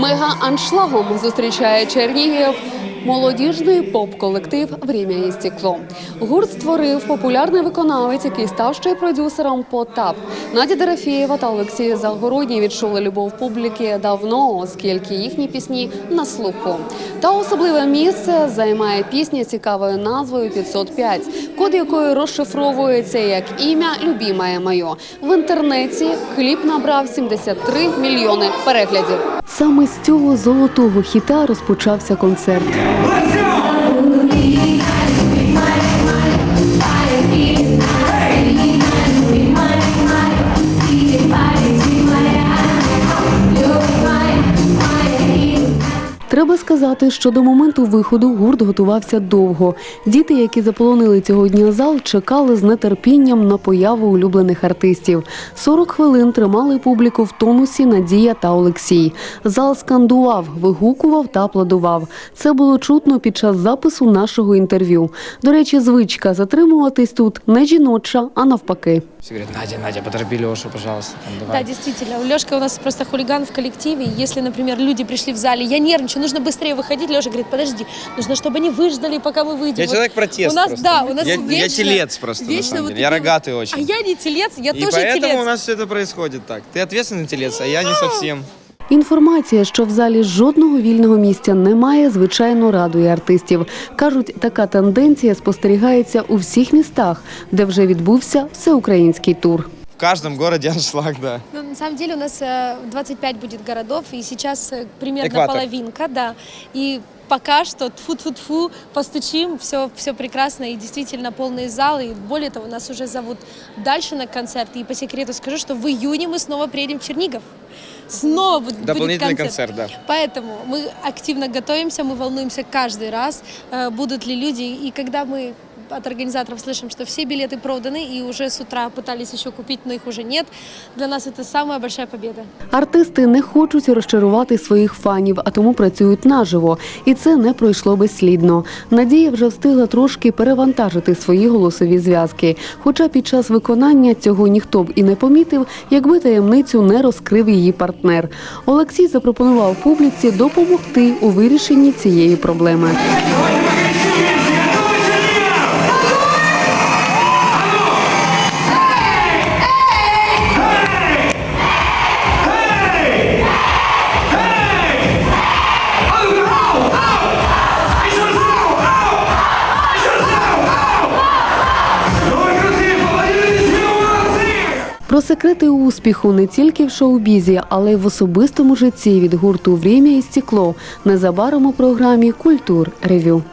Мега-аншлагом зустрічає Чернігів молодіжний поп-колектив «Время і стекло». Гурт створив популярний виконавець, який став ще й продюсером «Потап». Надя Дорофєєва та Олексій Загородній відчули любов публіки давно, оскільки їхні пісні на слуху. Та особливе місце займає пісня цікавою назвою «505», код якої розшифровується як ім'я «Любімає моє». В інтернеті кліп набрав 73 мільйони переглядів. Саме з цього золотого хіта розпочався концерт. Треба сказати, що до моменту виходу гурт готувався довго. Діти, які заполонили цього дня зал, чекали з нетерпінням на появу улюблених артистів. 40 хвилин тримали публіку в тонусі Надія та Олексій. Зал скандував, вигукував та аплодував. Це було чутно під час запису нашого інтерв'ю. До речі, звичка затримуватись тут не жіноча, а навпаки. Все говорят, Надя, Надя, поторопи Лешу, пожалуйста. Там, давай. Да, действительно. Лешка у нас просто хулиган в коллективе. И Если, например, люди пришли в зале, я нервничаю, нужно быстрее выходить. Леша говорит, подожди, нужно, чтобы они выждали, пока мы выйдем. Я Вот человек протест У нас, просто. да, у нас я, вечно, я телец просто, на вечно самом вот деле. Я такие- рогатый очень. А я не телец, я И тоже поэтому телец. у нас все это происходит так. Ты ответственный телец, а я не совсем. Інформація, що в залі жодного вільного місця немає, звичайно радує артистів. Кажуть, така тенденція спостерігається у всіх містах, де вже відбувся всеукраїнський тур. В каждом городе аншлаг, да. Ну, на самом деле у нас э, 25 будет городов, и сейчас э, примерно Экватор. половинка, да. И пока что тфу-тфу-тфу, постучим, все, все прекрасно, и действительно полные залы. И более того, нас уже зовут дальше на концерт. И по секрету скажу, что в июне мы снова приедем в Чернигов. Снова будет, будет Дополнительный концерт. концерт, да. Поэтому мы активно готовимся, мы волнуемся каждый раз, э, будут ли люди. И когда мы от организаторов слышим, что все билеты проданы, и уже с утра пытались еще купить, но их уже нет, для нас это самая большая победа. Артисти не хочуть розчарувати своїх фанів, а тому працюють наживо. І це не пройшло безслідно. Надія вже встигла трошки перевантажити свої голосові зв'язки. Хоча під час виконання цього ніхто б і не помітив, якби таємницю не розкрив її партнер. Олексій запропонував публіці допомогти у вирішенні цієї проблеми. Про секрети успіху не тільки в шоу-бізі, але й в особистому житті від гурту Врім'я і стекло» незабаром у програмі Культур Ревю.